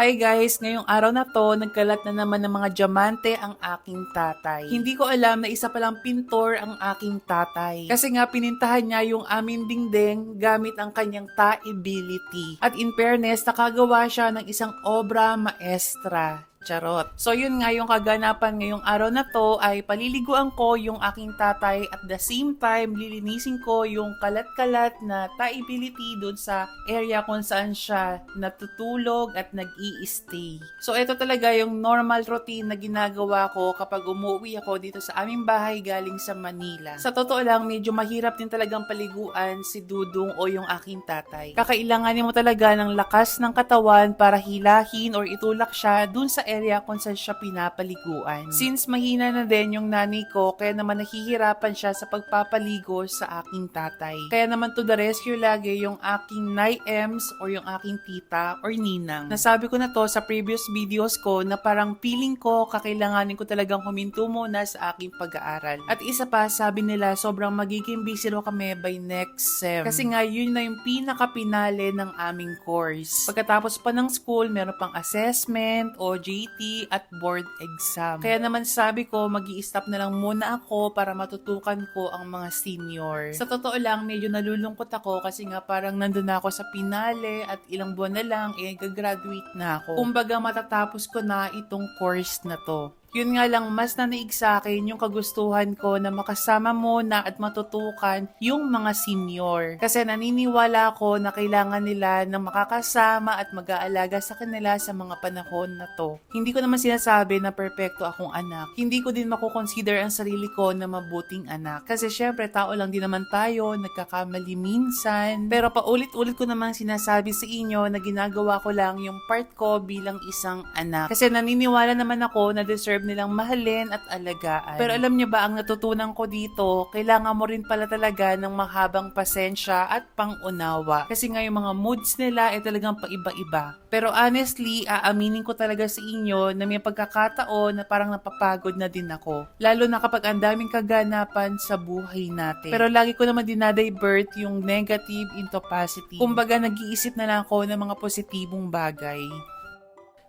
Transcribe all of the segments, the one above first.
Hi guys! Ngayong araw na to, nagkalat na naman ng mga diamante ang aking tatay. Hindi ko alam na isa palang pintor ang aking tatay. Kasi nga pinintahan niya yung aming dingding gamit ang kanyang ta-ability. At in fairness, nakagawa siya ng isang obra maestra. Charot. So yun nga yung kaganapan ngayong araw na to ay paliliguan ko yung aking tatay at the same time lilinisin ko yung kalat-kalat na taibility doon sa area kung saan siya natutulog at nag stay So ito talaga yung normal routine na ginagawa ko kapag umuwi ako dito sa aming bahay galing sa Manila. Sa totoo lang, medyo mahirap din talagang paliguan si Dudong o yung aking tatay. Kakailanganin mo talaga ng lakas ng katawan para hilahin or itulak siya dun sa area kung saan siya pinapaliguan. Since mahina na din yung nanay ko, kaya naman nahihirapan siya sa pagpapaligo sa aking tatay. Kaya naman to the rescue lagi yung aking Nay Ems or yung aking tita or ninang. Nasabi ko na to sa previous videos ko na parang feeling ko kakailanganin ko talagang huminto muna sa aking pag-aaral. At isa pa, sabi nila sobrang magiging busy raw kami by next sem. Kasi nga yun na yung pinaka-pinale ng aming course. Pagkatapos pa ng school, meron pang assessment o JT at board exam. Kaya naman sabi ko, mag stop na lang muna ako para matutukan ko ang mga senior. Sa totoo lang, medyo nalulungkot ako kasi nga parang nandun na ako sa pinale at ilang buwan na lang, eh, gagraduate na ako. Kumbaga matatapos ko na itong course na to. Yun nga lang, mas nanaig sa akin yung kagustuhan ko na makasama muna at matutukan yung mga senior. Kasi naniniwala ako na kailangan nila na makakasama at mag-aalaga sa kanila sa mga panahon na to. Hindi ko naman sinasabi na perpekto akong anak. Hindi ko din makukonsider ang sarili ko na mabuting anak. Kasi syempre, tao lang din naman tayo, nagkakamali minsan. Pero paulit-ulit ko namang sinasabi sa inyo na ginagawa ko lang yung part ko bilang isang anak. Kasi naniniwala naman ako na deserve nilang mahalin at alagaan. Pero alam niyo ba, ang natutunan ko dito, kailangan mo rin pala talaga ng mahabang pasensya at pangunawa. Kasi nga yung mga moods nila ay talagang paiba-iba. Pero honestly, aaminin ko talaga sa inyo na may pagkakataon na parang napapagod na din ako. Lalo na kapag ang daming kaganapan sa buhay natin. Pero lagi ko naman dinadivert yung negative into positive. Kumbaga, nag-iisip na lang ako ng mga positibong bagay.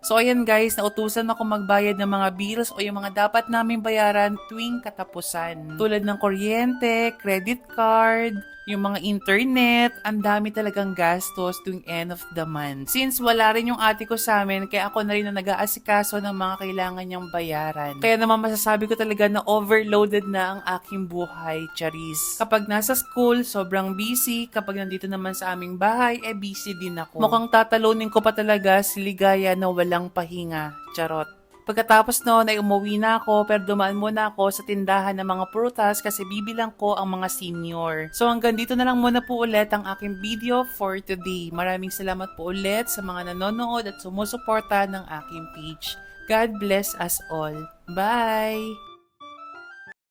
So ayan guys, nautusan ako magbayad ng mga bills o yung mga dapat namin bayaran tuwing katapusan. Tulad ng kuryente, credit card, yung mga internet, ang dami talagang gastos tuwing end of the month. Since wala rin yung ate ko sa amin, kaya ako na rin na nag-aasikaso ng mga kailangan niyang bayaran. Kaya naman masasabi ko talaga na overloaded na ang aking buhay, Charis. Kapag nasa school, sobrang busy. Kapag nandito naman sa aming bahay, eh busy din ako. Mukhang tatalunin ko pa talaga si Ligaya na walang pahinga. Charot. Pagkatapos noon ay umuwi na ako pero dumaan muna ako sa tindahan ng mga prutas kasi bibilang ko ang mga senior. So hanggang dito na lang muna po ulit ang aking video for today. Maraming salamat po ulit sa mga nanonood at sumusuporta ng aking page. God bless us all. Bye!